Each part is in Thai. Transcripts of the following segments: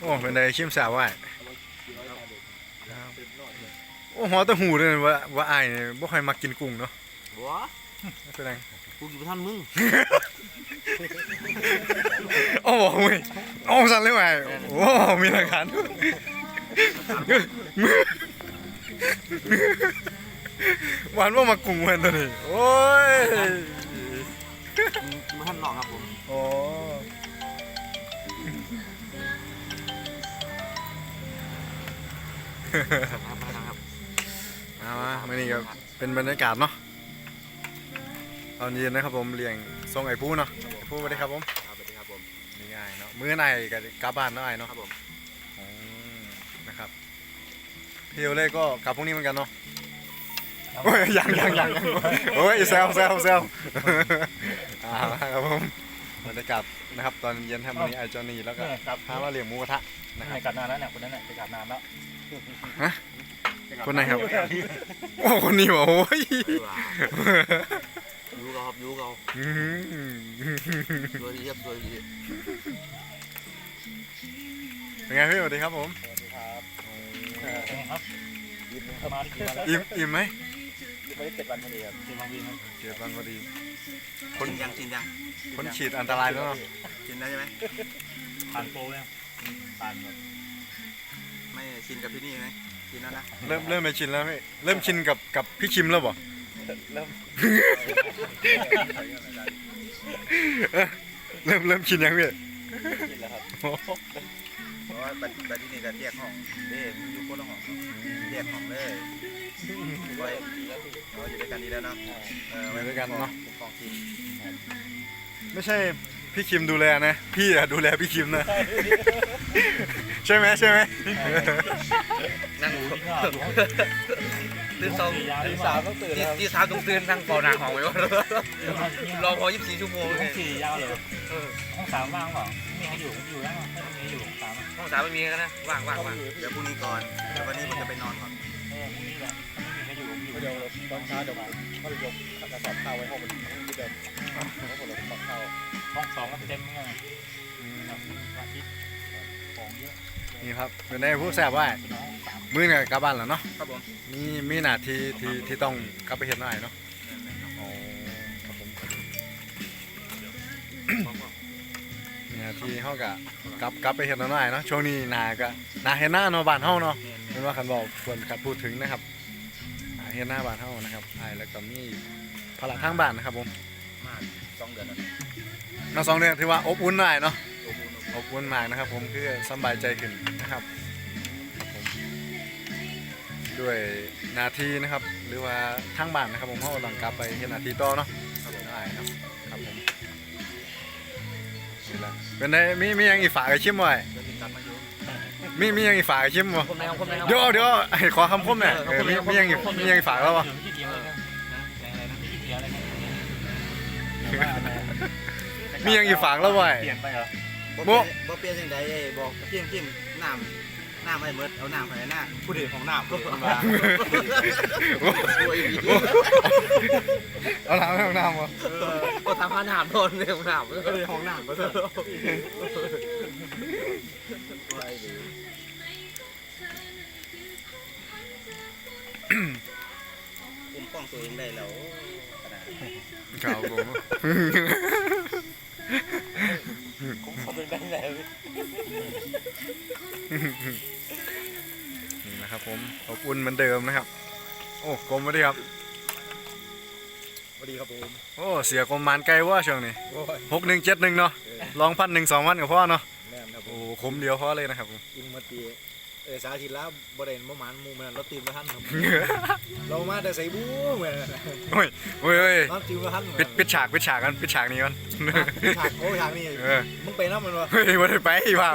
โอ้เป็นไดชิมสาวไว้โอ้หอแตะหูเลยว่าว่าอายเนี่ยบ่ค่อยมักกินกุ้งเนาะบัวเป็นไงกูกินท่านมึงโอ้โหยโอ้สั่นเลยว่ะโอ้มีหลักฐานหวานว่ามากุ้งเหมือนตัวนี้โอ้ยมึงท่านหลอกครับผมโอ้ เอามามื่อนี้ก็เป็นบรรยากาศเนาะตอนเย็นนะครับผมเลี้ยงทรงไอ้ผู้เนาะไอ้ผู้สวัสดีครับผมครับสวัสดีครับผมนี่ไงเนาะมื้อไหนก็กลับบ้านเนาะไอ้เนาะครับผมนะครับพี่โอเล่ก็กลับพรุ่งนี้เหมือนกันเนาะโอ้ยยังยังยังยังโอ้ยแซวแซวแซวอ่าครับผมบรรยากาศนะครับตอนเย็นครับวันนี้ไอจอนี่แล้วก็พามาเลี้ยงหมูกระทะนะครับกลับนานแล้วเนี่ยคนนั้นน่ะไปกลับนานแล้ว คนไหนครับโอ้คนนี้วะโอ้ยยูเราครับยูเราอืมโดยดีครับโดยดีเป็นไงพี่สวัสดีครับผมสวัสดีครับครับยิบมาได้กี่วันแล้วอิ่มอิ่มไหมยิบไปได้เจ็ดวันพอดีครับเจ็ดวันดีครับเจ็ดวันพอดีคนยังชินยังคนฉีดอันตรายแล้วเนาะชินแล้วใช่ไหมผ่านโปรแล้วผ่านแบบ ไม่ชินกับที่นี่ไหมชินแล้วนะเริ่มเริ่มไม่ชินแล้วพี่เริ่มชินกับกับพี่ชิมแล้วบ่เริ่มเริ่มเริ่มชินยังพี่กินแล้วครับโอ้โหเพราะว่าบัดบัดที่นี่ก็เรียกห้องเด้มึงอยู่คนละห้องเรียกห้องเลยไว้เราอยู่ด้วยกันดีแล้วเนาะเออไปด้วยกันเนาะเป็นของจริงไม่ใช่ พี่คิมดูแลนะ พี่อะดูแลพี่คิมนะ ใช่ไหมใช่ไหมนั่งหูที่ข้าวอยู่ห้องตื่นสองสี่ยาตื่ที่นสาสามมต้องตื่นที่แล้วที่สามต้องตื่นนั่งเฝ้าหน้าห้องไว้ว่ารอพอ24ชั่วโมงห้เลองยสี่ยาวเลยห้องสามว่างเปล่าไม่มีใครอยู่อยู่แล้วไม่มีใครอยู่สามห้องสามไม่มีกันนะว่างว่างว่างเดี๋ยวพรุ่งนี้ก่อนเดี๋ยววันนี้ผมจะไปนอนก่อนเออพรุ่งนี้แหละ เดี๋ยวตอนเช้าเดี๋ยวผมก็ยกกระสอบข้าวไว้ห้องมันที่เดิมแล้วผมเลยบอกข้าวห้องสองก็เต็มไงแบบวันอาทิตย์ของเยอะนี่ครับเป็นไงผู้แสบว่าเป็นน้องสามมื้อนี่กลับบ้านแล้วเนาะครับผมมีมีหน้าที่ที่ที่ต้องกลับไปเฮ็ดหน่อยเนาะอ๋อครับผมมีหน้าที่เฮาก็กลับกลับไปเฮ็ดหน่อยเนาะช่วงนี้หน้าก็หน้าเฮ็ดหน้าเนาะบ้านเฮาเนาะเป็นว่าคันบอกควรขัดพูดถึงนะครับอ่าเฮ็ดหน้าบ้านเฮานะครับไอ้ายแล้วก็มีพละทางบ้านนะครับผมมาสองเดือนแล้วเราสองเดือนถือว่าอบอุ่นหน่อยเนาะโอ้โหอบอุ่นมากนะครับ ผมคือสำบายใจขึ้นนะครับครับผมด้วยหนาทีนะครับ หรือว่าทางบ้านนะครับ ผมเฮาต้องกลับไปเฮ็ดหนาทีต่อเนาะครับผม ได้ครับ เป็นไงมีมีหยังอีกฝากให้ชิมบ่ไอ้เดี๋ยวติดตามมาอยู่มีมีหยังอีกฝากให้ชิมบ่คนไหนของคนไหนเดี๋ยวเดี๋ยวไอ้ขอคำคมหน่อยเออมีมีหยังอีกมีหยังอีกฝากแล้วบ่อยู่ที่เดียวเลยนะแรงอะไรนะที่เดียวเลยนะมีหยังอีกฝากแล้วบ่ไอ้ เปลี่ยนไปเหรอโบ๊ะบ่เปลี่ยนจังได๋บอกเพียงเพียงน้ำ น้ำให้หมดเอาน้ำให้หน้าผู้เด็ของน้ำก็คนมาเอาน้ำให้ห้องน้ำวะก็ทำผ้าน้ำโดนเรื่องน้ำก็เลยห้องน้ำก็เถอะคุ้มป้องตัวเองได้แล้วขนาดครับผม เขาเป็นได้แล้ว นี่นะครับผม อบอุ่นเหมือนเดิมนะครับ โอ้กลมมาดิครับสวัสดีครับผมโอ้เสียกลมมานไกลว่าช่วงนี้โอ้ยหกหนึ่งเจ็ดหนึ่งเนาะลองพันหนึ่งสองพันกับพ่อเนาะแม่นครับผโอ้มคมเดียวพอเลยนะครับผมอินมาตีเออสาธิตแล้วบริเวณประมาณมูมันรถตีมละท่านครับ เรามาแต่ใส่บู๊เหมือนโอ้ยโอ้ยโอ้ยรถตีมละท่านปิดปิดฉากปิดฉากกันปิดฉากนี้กัน ฉากโอ้ฉากนี่เออ มึงไปน้ำมันวะเฮ้ยไม่ได้ไปเปล่า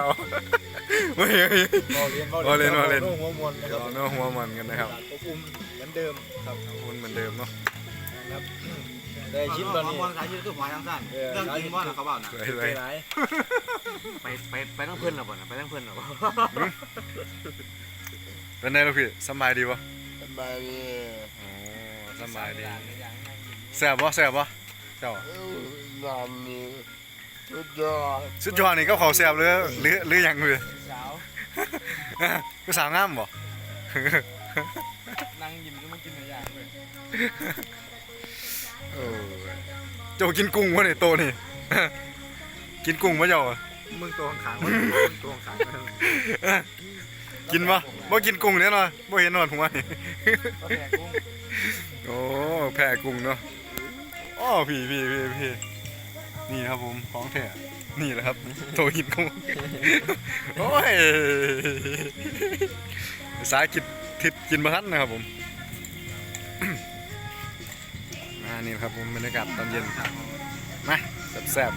เฮ้ยเฮ้ยบอลเรียนบ่เรียนบ่เรียนโน้หัวมวลนะคเดี๋รัยวบเนื้อหัวมันกันนะครับอบอุ่นเหมือนเดิมครับอบอุ่นเหมือนเดิมเนาะนะครับได้ชิมตอนนี้มอนสายยืดคือหัวทางสั้นเรื่องจริงว่าเขาบอกนะสวยไปเลยไหนไปไปไปต้องเพื่อนหรอป่ะไปต้องเพื่อนหรอป่ะเป็นไงลูกพี่สำบายดีปะสบายดีโอ้สำบายดีแซ่บปะแซ่บปะเจ้างานนี้สุดยอดสุดยอดนี่ก็เขาแซ่บหรือหรือหรือยังเลย สาวผู้สาวงามบ่นั่งยิ้มก็มากินหลายอย่างเลยโอ้ยเจ้ากินกุ้งวะเนี่ยโตนี่ กินกุ้งปะเจ้ามึงตัวข้างๆมึงตัวข้างกินปะบ่กินกุ้งเนี่ยเนาะบ่เห็นนอนผมว่านี่ก็แดกกุ้งโอ้แพ้กุ้งเนาะอ้อพี่พี่พี่พี่นี่ครับผมของแท้ นี่แหละครับโตกินกุ้งโอ้ยสายกินทิศกินมาทันนะครับผมอ่านี่ครับผมบรรยากาศตอนเย็นมาแซ่บ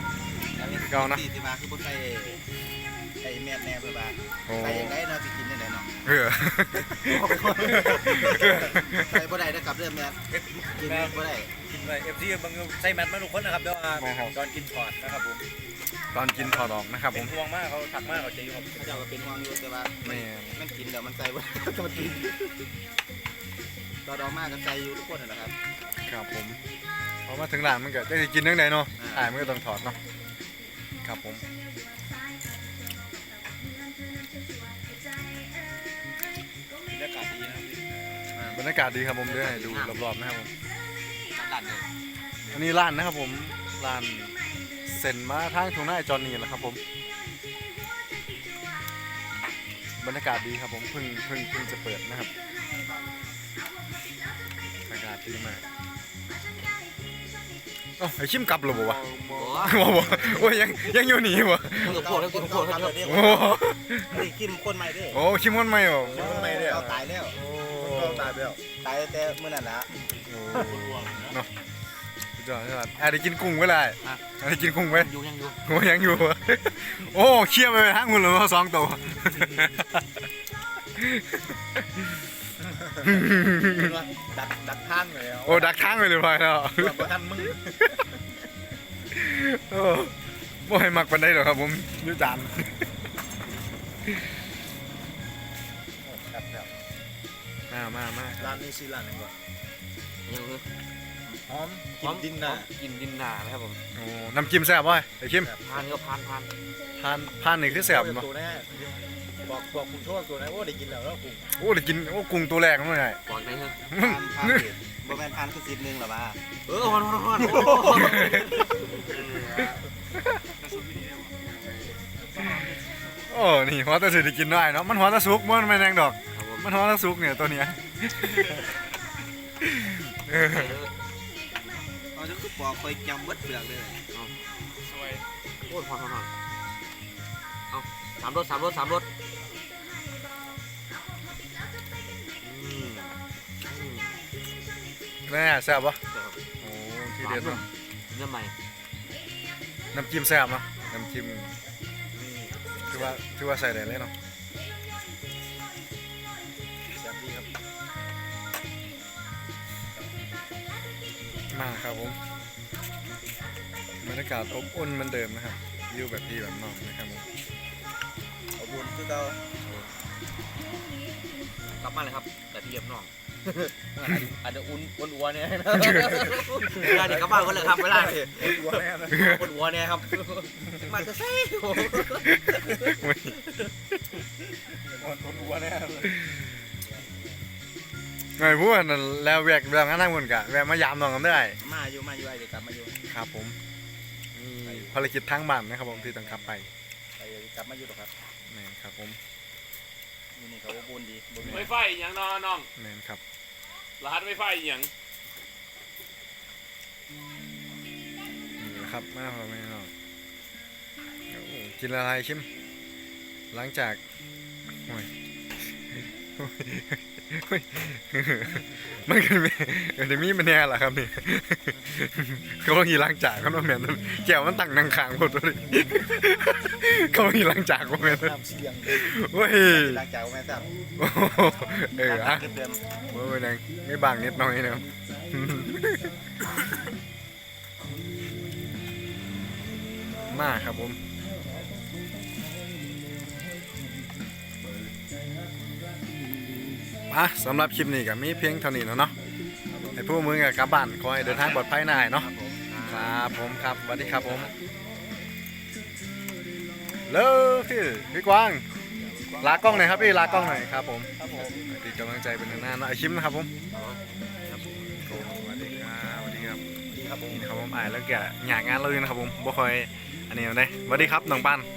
แล้วนี่เก่านะที่ที่มาคื อบ่ใส่ไอ้แม่แน่เพิ่นว่าๆโอ้ใส่ยังไงเนาะสิกินได้ไหนเนาะเออใส่บ่ได้นะครับเรื่องแม่กินบ่ได้กินไปเอฟซีบางใส่แมทมาทุกคนนะครับเดี๋ยวว่ามาครับตอนกินก่อนนะครับผมตอนกินถอดออกนะครับผเป็นมห่วงมากเขาถักมากเขาใจอยู่ครับเขาเจ้าก็เป็นห่วงอยู่แต่ว่าแม่มันกินเดี๋ยวมันใส่บ่ได้มันกินตอนออกมาก็ใส่อยู่ทุกคนนั่นแหละครับ ครับผมพอมาถึงร้านมันก็จะกินเรื่องใดเนาะอ่าอ่ามันก็ต้องถอดเนาะครับผม บรรยากาศดีครับผมเดี๋ยวให้ดูรอบๆนะครับผมร้านเลยอันนี้ร้านนะครับผมร้านเซ็นมาทางทุ่งนาไอ้จอนนี่แหละครับผม บรรยากาศดีครับผมเพิ่งเพิ่งเพิ่งจะเปิดนะครับบรรยากาศดีมากเอ้าไอชิมกลับหรือเปล่าวะโอ้บอกว่าโอ้ยยังยังอยู่หนีวะมึงกับพวกแล้วกินพวกแล้วเดี๋ยวโอ้นี่กินคนใหม่เด้โอ้ชิมคนใหม่เหรอคนใหม่เด้อตายแล้ว โอ้ตายไปแล้วตายแต่เมื้อนั้นละโอ้เนาะสุดยอดสุดยอดอะได้กินกุ้งไว้เลยอะได้กินกุ้งไว้อยู่ยังอยู่โอ้ยังอยู่ โอ้เคี่ยวไปทั้งมือเลยว่าสองตัวดักดักทางเลยโอ้ดักทางไปเลยพอยแล้วบ่ทันมึงโอ้บ่ให้มักปันได้หรอกครับผมยูจาน มามามาร้านนี้ชื่อร้านอะไรก่อนยังคือหอมกินดินน่ะกินดินหนานะครับผมโอ้น้ำจิ้มแซ่บบ่อยไอ้คิมทานก็พานพานทานทานนี่คือแซ่บเนาะเนาะตัวแน่บอกบอกคุณโทษตัวแน่โอ้ได้กินแล้วแล้วกุ้งโอ้ได้กินโอ้กุ้งตัวแรกนั่นไงบอกได้ครับทานทานดิบ่แม่นทานคือสิบนึงหรอว่าเออฮอนฮอนฮอนโอ้นี่หัวตะสิได้กินได้เนาะมันหัวตะสุกมันไม่แรงดอกครับผ มมันหัวตะสุกเนี่ยตัวเนี้ยเออเอาจังคือปอกไปจำเบิดเปลือกเลยสวยโอ้ยฮอนฮอนฮอนเอาสามรถสามรถสามรถอืมอืมแน่แซ่บปะครับโอ้ที่เด็ดเนาะเนื้อใหม่น้ำจิ้มแซ่บเนาะน้ำจิ้มถือว่าถือว่าใส่ได้เลยเนาะ มาครับผมบรรยากาศอบอุ่นเหมือนเดิมนะครับวิวแบบพี่แบบน้องนะครับผมเอาบุญคือเก่ากลับมาเลยครับแต่ที่เรียบน้องอาจจะอุ่นอุ่นอัวเนี่ยเวลาเด็กกลับบ้านก็เลยครับเวลาเนี่ยอุ่นอัวแน่นะคนหัวเนี่ยครับมาจะเซ่อุ่นอัวแน่เลย ไงพูดนั่นแล้วแวกเรื่องนั้นทั้งหมดกะแวะมายามน้องกันได้ มาอยู่มาอยู่ไอ้เด็กกลับมาอยู่ครับผมนี่ภารกิจทางบ้านนะครับผมที่ต้องกลับไปไอ้เด็กกลับมาอยู่หรอกครับแมนครับผมอยู่นี่เขาอบอุ่นดีบ่มีไวไฟอหย่างนอน้องแมนครับรหัสไวไฟอหย่างนี่แหละครับมาพอแม่น้องโอ้กินอะไรชิม หลังจากโอ้ยโอ้ย มันก็มีมันจะมีมันแน่แหละครับนี่เขาต้องีล้างจากเขาต้องแมนแก้วมันตั้งนังขางหมดเลยเขาต้องีล้างจากว่าแมนเว้ยหลังจากแม่ทราบโอ้โหเอออะเดิมเว้ยเป็นยังไม่บางนิดหน่อยนะครับมาครับผม อะสำหรับคลิปนี้ก็มีเพียงเท่านี้เนาะให้ผู้มือกับกลับบ้านขอให้เดินทางปลอดภัยนายเนาะครับผมครับผมครับสวัสดีครับผมเลิกพี่พี่กวางลากล้องหน่อยครับพี่ลากล้องหน่อยครับผมครับผมติดกำลังใจเป็นหน้าหน้าไอคิมนะครับผมครับผมโอ้สวัสดีครับสวัสดีครับนี่ครับผมอ่านแล้วแกอยากงานเราอยู่นะครับผมบ่คอยอันนี้เอาได้สวัสดีครับน้องปานสวัสดี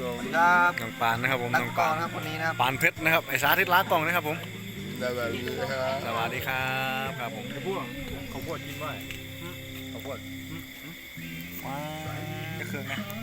ครับน้องปานนะครับผมตักน้องกอปานนครับคนนี้นะครับปานเพชรนะครับไอสาธิตลากล้องนะครับผมสวัสดีครับสวัสดีครับครับผมไอ้พวกเขาพวกกินว่าเขาพวกว้าจะเคืองนะ